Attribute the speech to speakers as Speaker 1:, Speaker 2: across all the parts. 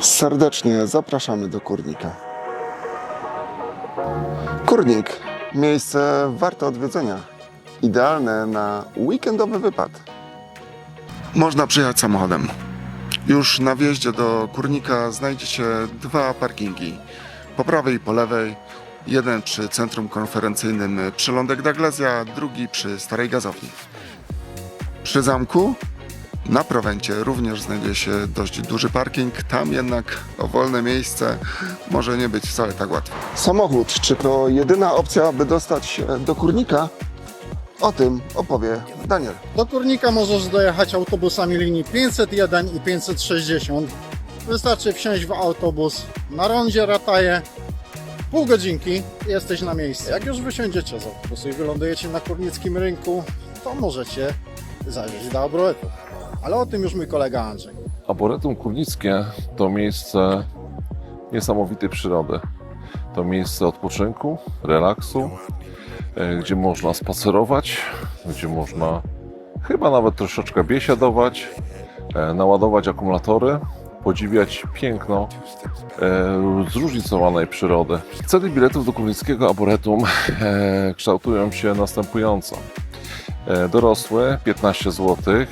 Speaker 1: Serdecznie zapraszamy do Kurnika. Kurnik miejsce warte odwiedzenia. Idealne na weekendowy wypad. Można przyjechać samochodem. Już na wjeździe do Kurnika znajdziecie dwa parkingi. Po prawej i po lewej. Jeden przy centrum konferencyjnym Przylądek Douglasia, drugi przy Starej Gazowni. Przy zamku na Prowencie również znajduje się dość duży parking. Tam jednak o wolne miejsce może nie być wcale tak łatwo. Samochód, czy to jedyna opcja, aby dostać się do Kurnika? O tym opowie Daniel.
Speaker 2: Do Kurnika możesz dojechać autobusami linii 501 i 560. Wystarczy wsiąść w autobus na rondzie Rataje. Pół godzinki i jesteś na miejscu. Jak już wysiądziecie z autobusu i wylądujecie na kurnickim rynku, to możecie zajrzeć do Abroetu. Ale o tym już mój kolega Andrzej.
Speaker 3: Arboretum Kurnickie to miejsce niesamowitej przyrody. To miejsce odpoczynku, relaksu, e, gdzie można spacerować, gdzie można chyba nawet troszeczkę biesiadować, e, naładować akumulatory, podziwiać piękno e, zróżnicowanej przyrody. Ceny biletów do Kurnickiego Arboretum kształtują się następująco. E, Dorosły 15 zł, e,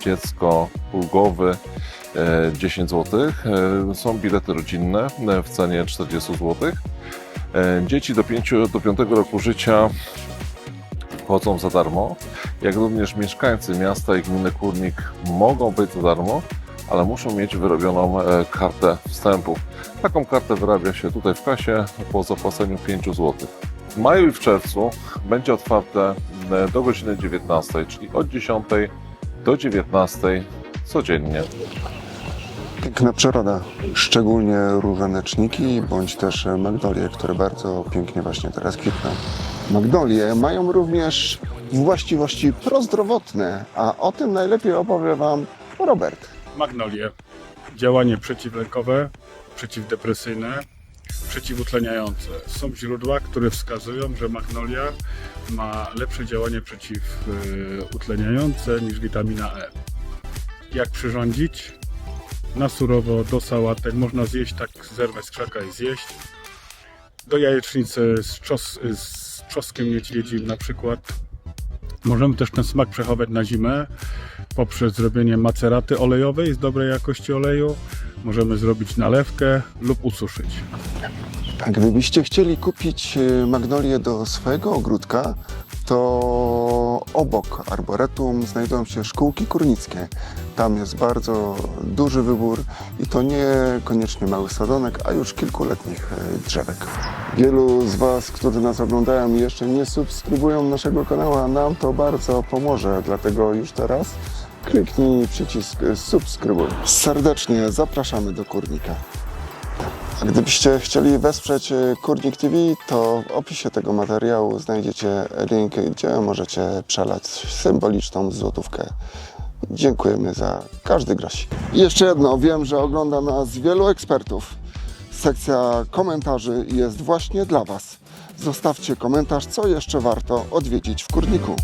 Speaker 3: dziecko ulgowy e, 10 zł. Są bilety rodzinne e, w cenie 40 zł. Dzieci do 5, do 5 roku życia wchodzą za darmo, jak również mieszkańcy miasta i gminy Kurnik mogą być za darmo, ale muszą mieć wyrobioną kartę wstępu. Taką kartę wyrabia się tutaj w kasie po zapłaceniu 5 zł. W maju i w czerwcu będzie otwarte do godziny 19, czyli od 10 do 19 codziennie.
Speaker 1: Piękna przyroda, szczególnie różaneczniki bądź też magnolie, które bardzo pięknie właśnie teraz kwitną. Magnolie mają również właściwości prozdrowotne, a o tym najlepiej opowie Wam Robert.
Speaker 4: Magnolie. Działanie przeciwlękowe, przeciwdepresyjne, przeciwutleniające. Są źródła, które wskazują, że magnolia ma lepsze działanie przeciwutleniające niż witamina E. Jak przyrządzić? Na surowo, do sałatek. Można zjeść tak, zerwać z krzaka i zjeść. Do jajecznicy z, czos, z niedźwiedzim na przykład. Możemy też ten smak przechować na zimę poprzez zrobienie maceraty olejowej z dobrej jakości oleju. Możemy zrobić nalewkę lub ususzyć.
Speaker 1: A gdybyście chcieli kupić y, magnolię do swojego ogródka, to obok arboretum znajdują się szkółki kurnickie. Tam jest bardzo duży wybór i to nie koniecznie mały sadzonek, a już kilkuletnich y, drzewek. Wielu z Was, którzy nas oglądają i jeszcze nie subskrybują naszego kanału, a nam to bardzo pomoże, dlatego już teraz kliknij przycisk subskrybuj. Serdecznie zapraszamy do Kurnika. A gdybyście chcieli wesprzeć e, Kurnik TV, to w opisie tego materiału znajdziecie link, gdzie możecie przelać symboliczną złotówkę. Dziękujemy za każdy grosik. Jeszcze jedno, wiem, że ogląda nas wielu ekspertów. Sekcja komentarzy jest właśnie dla Was. Zostawcie komentarz, co jeszcze warto odwiedzić w Kurniku.